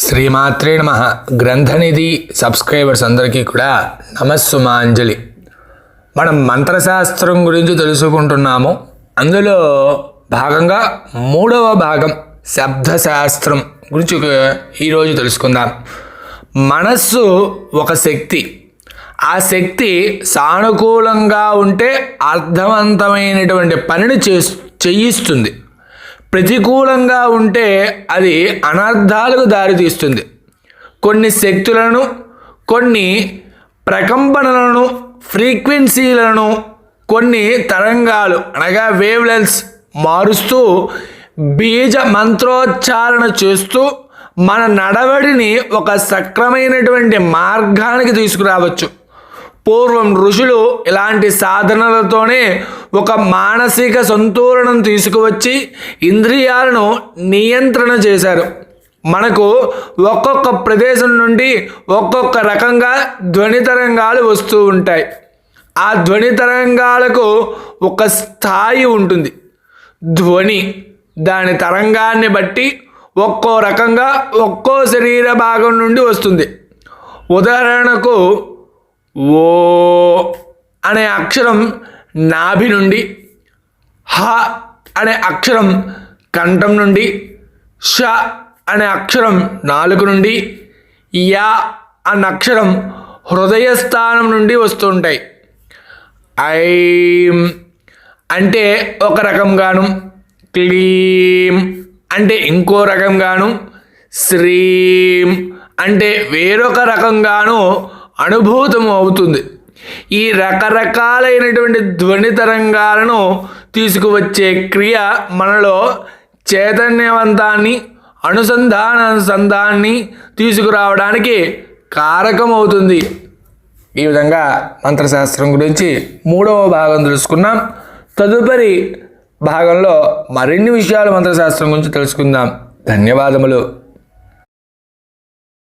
శ్రీమాత్రే నమ. గ్రంథనిధి సబ్స్క్రైబర్స్ అందరికీ కూడా నమస్సుమాంజలి. మనం మంత్రశాస్త్రం గురించి తెలుసుకుంటున్నాము. అందులో భాగంగా మూడవ భాగం శబ్దశాస్త్రం గురించి ఈరోజు తెలుసుకుందాం. మనస్సు ఒక శక్తి. ఆ శక్తి సానుకూలంగా ఉంటే అర్థవంతమైనటువంటి పనిని చే చేయిస్తుంది. ప్రతికూలంగా ఉంటే అది అనర్థాలకు దారితీస్తుంది కొన్ని శక్తులను కొన్ని ప్రకంపనలను ఫ్రీక్వెన్సీలను కొన్ని తరంగాలు అనగా వేవ్లెన్స్ మారుస్తూ బీజ మంత్రోచ్చారణ చేస్తూ మన నడవడిని ఒక సక్రమైనటువంటి మార్గానికి తీసుకురావచ్చు. పూర్వం ఋషులు ఇలాంటి సాధనలతోనే ఒక మానసిక సంతూలనం తీసుకువచ్చి ఇంద్రియాలను నియంత్రణ చేశారు. మనకు ఒక్కొక్క ప్రదేశం నుండి ఒక్కొక్క రకంగా ధ్వని తరంగాలు వస్తూ ఉంటాయి. ఆ ధ్వని తరంగాలకు ఒక స్థాయి ఉంటుంది. ధ్వని దాని తరంగాన్ని బట్టి ఒక్కో రకంగా ఒక్కో శరీర భాగం నుండి వస్తుంది. ఉదాహరణకు ఓ అనే అక్షరం నాభి నుండి హ అనే అక్షరం కంఠం నుండి ష అనే అక్షరం నాలుగు నుండి యా అన్న అక్షరం హృదయ స్థానం నుండి వస్తుంటాయి ఐం అంటే ఒక రకంగాను క్లీం అంటే ఇంకో రకంగాను శ్రీం అంటే వేరొక రకంగాను అనుభూతం అవుతుంది. ఈ రకరకాలైనటువంటి ధ్వని తరంగాలను తీసుకువచ్చే క్రియ మనలో చైతన్యవంతాన్ని అనుసంధాన సంధాన్ని తీసుకురావడానికి కారకమవుతుంది. ఈ విధంగా మంత్రశాస్త్రం గురించి మూడవ భాగం తెలుసుకున్నాం. తదుపరి భాగంలో మరిన్ని విషయాలు మంత్రశాస్త్రం గురించి తెలుసుకుందాం. ధన్యవాదములు.